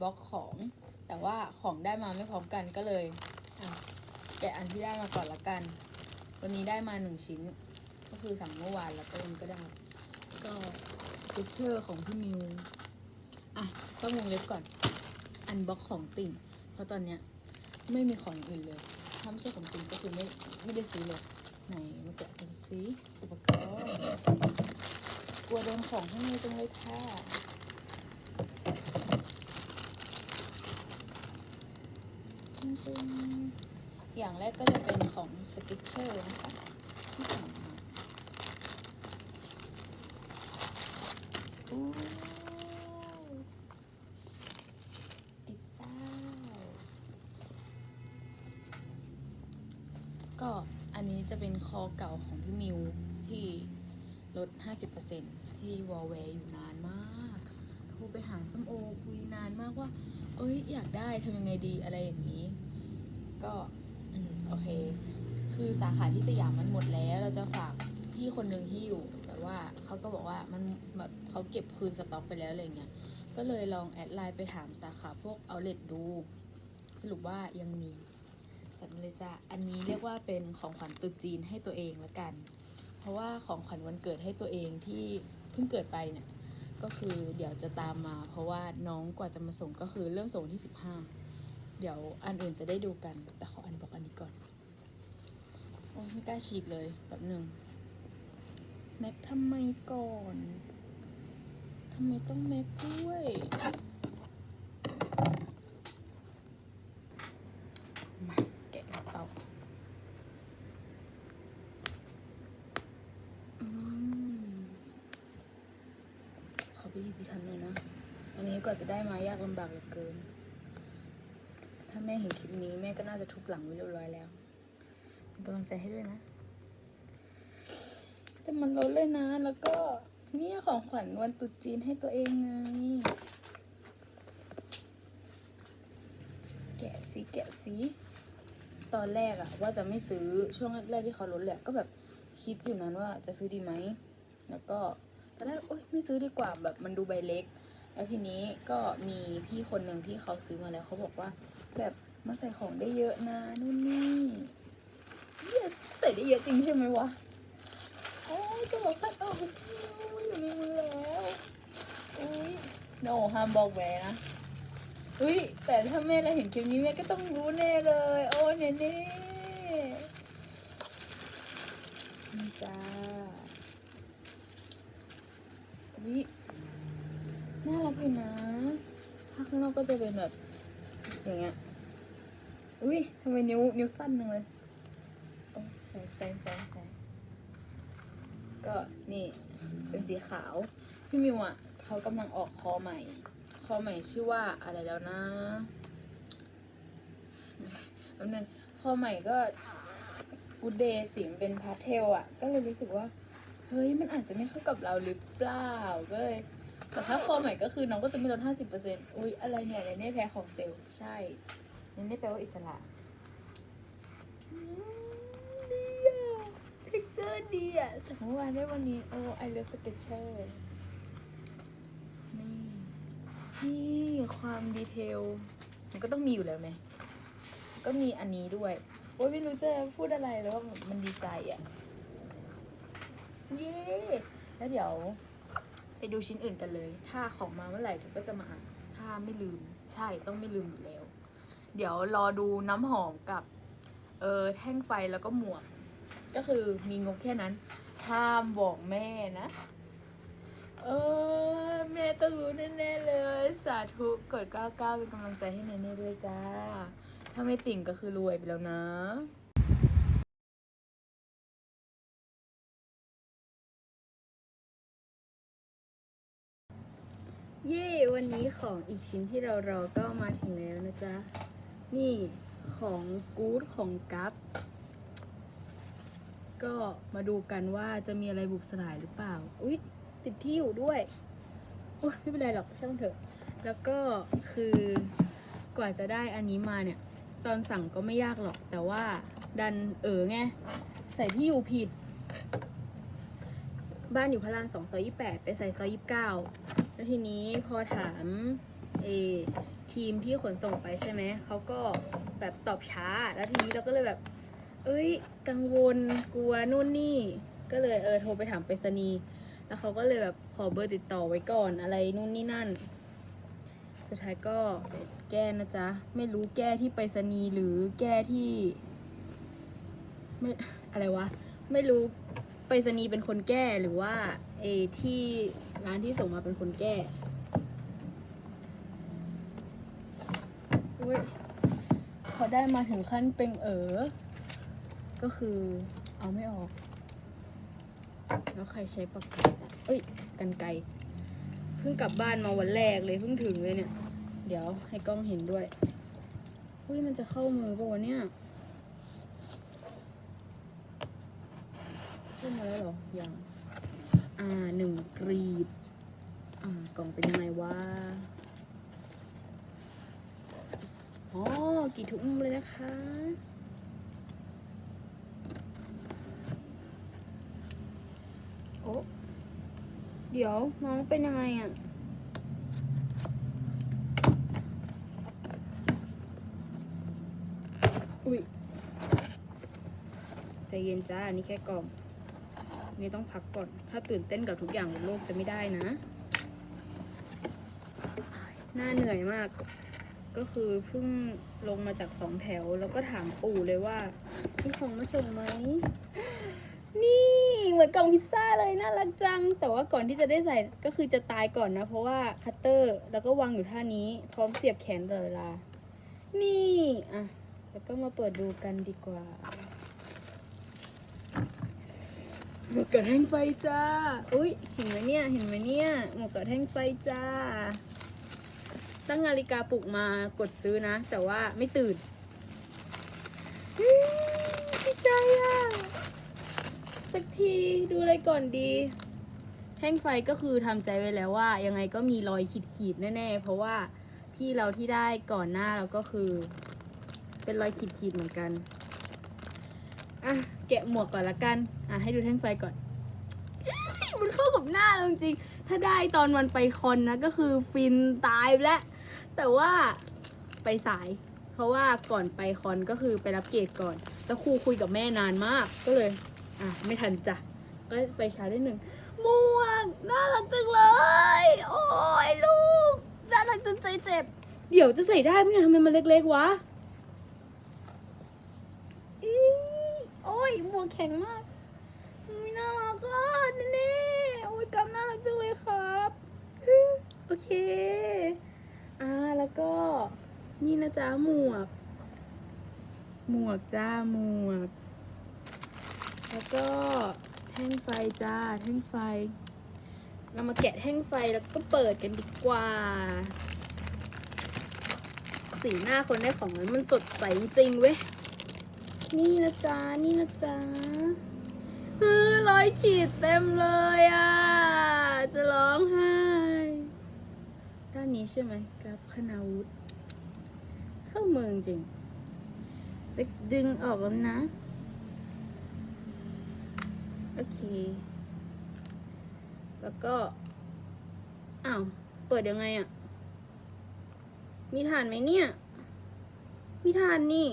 บล็อกของ แต่ว่าของได้มาไม่พร้อมกันก็เลยแกะอันที่ได้มาก่อนละกัน วันนี้ได้มาหนึ่งชิ้น ก็คือสั่งเมื่อวานแล้วก็วันก็ได้ ก็ติกเชอร์ของพี่มิวอะต้องวงเล็บก่อน อันบล็อกของติ่ง เพราะตอนเนี้ยไม่มีของอย่างอื่นเลยถ้าไม่ใช่ของติ่งก็คือไม่ไม่ได้ซื้อเลยไหนมาแกะกันซิอุปกรณ์กลัวโดนของข้างในจังเลยค่ะ จริงอย่างแรกก็จะเป็นของสกิ t เชอร์นะคะที่สั่งมาอู้ไอ้เต้าก็อันนี้จะเป็นคอเก่าของพี่มิวที่ลด 50%ที่วอลเวย์อยู่นานมากโทรไปหาส้มโอคุยนานมากว่า เอ้ย อยากได้ทำยังไงดีอะไรอย่างนี้ ก็อืมโอเค คือสาขาที่สยามมันหมดแล้ว เราจะฝากพี่คนหนึ่งที่อยู่ แต่ว่าเขาก็บอกว่ามันแบบเขาเก็บคืนสต็อกไปแล้วอะไรเงี้ยก็เลยลองแอดไลน์ไปถามสาขาพวกเอาเล t ดู สรุปว่ายังมีจัดมาเลยจ้ะอันนี้เรียกว่าเป็นของขวัญตรุษจีนให้ตัวเองละกัน เพราะว่าของขวัญวันเกิดให้ตัวเองที่เพิ่งเกิดไปเนี่ยก็คือเดี๋ยวจะตามมา เพราะว่าน้องกว่าจะมาส่งก็คือเริ่มส่งวันที่15 เดี๋ยวอันอื่นจะได้ดูกัน แต่ขออันบอกอันนี้ก่อน โอ้ไม่กล้าฉีกเลยแบบหนึ่งแม็กทำไมก่อนทำไมต้องแม็กด้วยมาแกะเป๋าอขอพิธีพิธันเลยนะ อันนี้กว่าจะได้มายากลำบากเหลือเกินถ้า แม่เห็นคลิปนี้แม่ก็น่าจะทุบหลังไว้เรียบร้อยแล้วเป็นกำลังใจให้ด้วยนะ แต่มันลดเลยนะ แล้วก็เนี่ยของขวัญวันตรุษจีนให้ตัวเองไง แกะสิแกะสิตอนแรกอะว่าจะไม่ซื้อช่วงแรกที่เขาลดแหละก็แบบคิดอยู่นั้นว่าจะซื้อดีไหม แล้วก็ตอนแรกโอ๊ยไม่ซื้อดีกว่าแบบมันดูใบเล็ก แล้วทีนี้ก็มีพี่คนหนึ่งที่เขาซื้อมาแล้วเขาบอกว่า แบบมาใส่ของได้เยอะนะนู่นนี่เยใส่ได้เยอะจริงใช่ไหมวะโอ้ยจะบอกคัดออกอยู่ในมือแล้วอุ้ยโนห้ามบอกแหวนะอุ้ยแต่ถ้าแม่เราเห็นคลิปนี้แม่ก็ต้องรู้แน่เลย โอ้เน่เน่นี่จ้าวิน่ารักอยู่นะถ้าข้างนอกก็จะเป็นแบบอย่างเงี้ย อุ้ยทำไมนิ้วนิ้วสั้นจังเลยโอ้แสงแสงแสงแสงก็นี่เป็นสีขาว พี่มิวอะเขากำลังออกคอใหม่ คอใหม่ชื่อว่าอะไรแล้วนะแป๊บนึงคอใหม่ก็กูเดย์สีมันเป็นพาสเทลอะ ก็เลยรู้สึกว่า เฮ้ยมันอาจจะไม่เข้ากับเราหรือเปล่าก็เลยแต่ถ้าคอใหม่ก็คือน้องก็จะไม่ลดห้าสิบเปอร์เซ็นต์อุ๊ยอะไรเนี่ยเนเน่แพ้ของเซลล์ใช่ นเน่แปลว่าอิสระอืมดีอะพิกเจอร์ดีอะสั่งเมื่อวานได้วันนี้ โอ้ I love sketcher นี่ นี่ความดีเทล มันก็ต้องมีอยู่แล้วไหม ก็มีอันนี้ด้วย โอ้ยไม่รู้จะพูดอะไรแล้วว่ามันดีใจอะ่ะ เย้ แล้วเดี๋ยว ไปดูชิ้นอื่นกันเลย ถ้าของมาเมื่อไหร่เดี๋ยวก็จะมาอ่านถ้าไม่ลืม ใช่ต้องไม่ลืมอยู่แล้ว เดี๋ยวรอดูน้ำหอมกับ เออแท่งไฟแล้วก็หมวก ก็คือมีงบแค่นั้น ห้ามบอกแม่นะ เออแม่ต้องรู้แน่ๆเลย สาธุกด99เป็นกำลังใจให้เนเน่ด้วยจ้า ถ้าไม่ติ่งก็คือรวยไปแล้วนะเย่วันนี้ของอีกชิ้นที่เรารอก็มาถึงแล้วนะจ๊ะ นี่ของกู๊ดของกัฟก็มาดูกันว่าจะมีอะไรบุกสลายหรือเปล่า อุ๊ย ติดที่อยู่ด้วยอุ๊ยไม่เป็นไรหรอกช่างเถอะ แล้วก็คือกว่าจะได้อันนี้มาเนี่ย ตอนสั่งก็ไม่ยากหรอกแต่ว่าดันเออไง ใส่ที่อยู่ผิด บ้านอยู่พระรามสองซอยยี่แปดไปใส่ซอยยี่เก้าแล้วทีนี้พอถามเอ ทีมที่ขนส่งไปใช่ไหม เขาก็แบบตอบช้า แล้วทีนี้เราก็เลยแบบ เอ้ย กังวล กลัวนู่นนี่ ก็เลยเออโทรไปถามไปรษณีย์ แล้วเขาก็เลยแบบขอเบอร์ติดต่อไว้ก่อนอะไรนู่นนี่นั่น สุดท้ายก็แก้นะจ๊ะ ไม่รู้แก้ที่ไปรษณีย์หรือแก้ที่ไม่อะไรวะ ไม่รู้ไปรษณีย์เป็นคนแก้หรือว่าเอที่ร้านที่ส่งมาเป็นคนแก้ อุ๊ยพอได้มาถึงขั้นเป็นเออ ก็คือเอาไม่ออก แล้วใครใช้ปากกาอะเอ้ย กันไกเพิ่งกลับบ้านมาวันแรกเลยเพิ่งถึงเลยเนี่ย เดี๋ยวให้กล้องเห็นด้วย อุ้ยมันจะเข้ามือปะวะเนี่ยขึ้นมาแล้วเหรอ ยัง อ่าหนึ่งกรีบ อ่ากล่องเป็นยังไงวะ อ๋อกี่ถุงเลยนะคะโอ้เดี๋ยวน้องเป็นยังไงอะอุ้ยใจเย็นจ้าอันนี้แค่กล่องนี่ต้องพักก่อน ถ้าตื่นเต้นกับทุกอย่างบนโลกจะไม่ได้นะ หน้าเหนื่อยมาก ก็คือเพิ่งลงมาจากสองแถว แล้วก็ถามปู่เลยว่ามีของมาส่งไหม นี่เหมือนกล่องพิซซ่าเลยน่ารักจัง แต่ว่าก่อนที่จะได้ใส่ก็คือจะตายก่อนนะ เพราะว่าคัตเตอร์แล้วก็วางอยู่ท่านี้พร้อมเสียบแขนตลอดเวลา นี่อะแล้วก็มาเปิดดูกันดีกว่าหมวกกระแท่งไฟจ้า อุ้ยเห็นไหมเนี่ย เห็นไหมเนี่ย หมวกกระแท่งไฟจ้า ตั้งนาฬิกาปลุกมากดซื้อนะ แต่ว่าไม่ตื่นอื้อดีใจอะ สักทีดูอะไรก่อนดี แท่งไฟก็คือทำใจไว้แล้วว่า ยังไงก็มีรอยขีดๆแน่ๆ เพราะว่าพี่เราที่ได้ก่อนหน้าเราก็คือ เป็นรอยขีดๆเหมือนกัน อะ แกะหมวกก่อนละกัน อะ ให้ดูแท่งไฟก่อนมันเข้ากับหน้าเราจริงๆถ้าได้ตอนวันไปคอนนะ ก็คือฟินตายไปแล้ว แต่ว่าไปสาย เพราะว่าก่อนไปคอนก็คือไปรับเกรดก่อน แล้วครูคุยกับแม่นานมาก ก็เลย อะไม่ทันจ้ะ ก็ไปช้าได้หนึ่งหมวกน่ารักจังเลย โอ้ยลูก น่ารักจนใจเจ็บ เดี๋ยวจะใส่ได้ไหมเนี่ยทำไมมันเล็กๆวะอีโอ้ยหมวกแข็งมากไม่น่ารักอะเน่ๆโอ้ยกำน่ารักจังเลยครับ โอเค อ่า แล้วก็ นะจ๊ะหมวก หมวกจ้าหมวก แล้วก็แท่งไฟจ้าแท่งไฟ เรามาแกะแท่งไฟแล้วก็เปิดกันดีกว่า สีหน้าคนได้ของนั้นมันสดใสจริงเว้ย นี่นะจ๊ะนี่นะจ๊ะเออรอยขีดเต็มเลยอะ จะร้องไห้ด้านนี้ใช่ไหมกับคณาวุธ เข้ามืองจริง จะดึงออกแล้วนะ โอเค แล้วก็ อ้าว เปิดยังไงอะ่ะ มีฐานไหมเนี่ย มีฐานนี่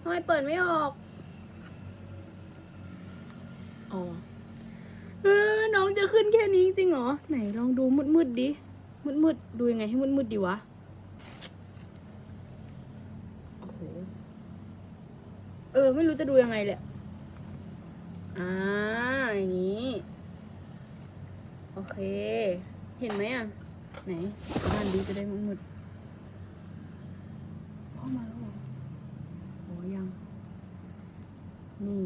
ทำไมเปิดไม่ออก อ๋อเออน้องจะขึ้นแค่นี้จริงเหรอ ไหนลองดูมืดๆดิ มืดๆ ดูยังไงให้มืดๆดีวะ โอ้โห เออ ไม่รู้จะดูยังไงแหละ อ่า อย่างนี้ โอเค เห็นไหมอะ ไหนบ้านดีจะได้มืดๆเข้ามาแล้วเหรอโอ้ยัง นี่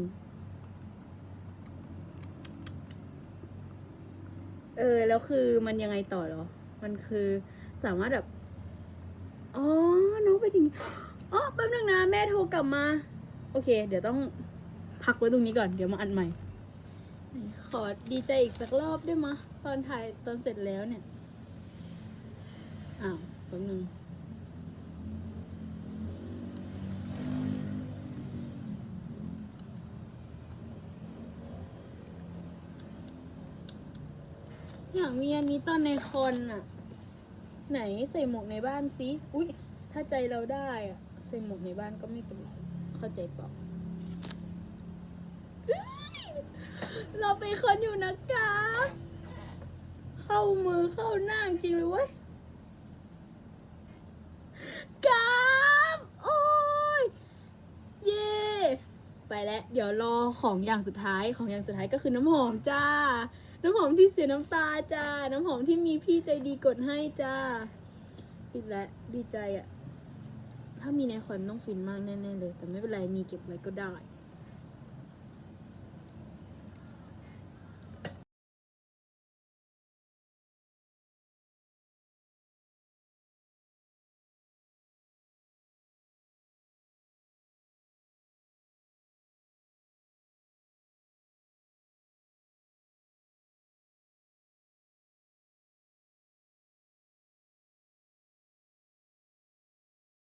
เออ แล้วคือมันยังไงต่อเหรอ มันคือสามารถแบบ อ๋อ น้องไปถึงอ๋อ แป๊บนึงนะ แม่โทรกลับมา โอเค เดี๋ยวต้องพักไว้ตรงนี้ก่อน เดี๋ยวมาอันใหม่ ขอดีใจอีกสักรอบได้มะ ตอนถ่ายตอนเสร็จแล้วเนี่ย อ้าวแป๊บนึงอยากมีอันนี้ตอนในคอนอะไหนใส่หมวกในบ้านสิ อุ้ยถ้าใจเราได้อะใส่หมวกในบ้านก็ไม่เป็นไร เข้าใจปล่าเราเป็นคนอยู่นะคะเข้ามือเข้าหน้าจริงเลยเว้ยกราบโอ้ย เย่ไปแล้วเดี๋ยวรอของอย่างสุดท้ายของอย่างสุดท้ายก็คือน้ำหอมจ้า น้ำหอมที่เสียน้ำตาจ้า น้ำหอมที่มีพี่ใจดีกดให้จ้าปิดแล้วดีใจอะ ถ้ามีในคอนต้องฟินมากแน่ๆเลย แต่ไม่เป็นไรมีเก็บไว้ก็ได้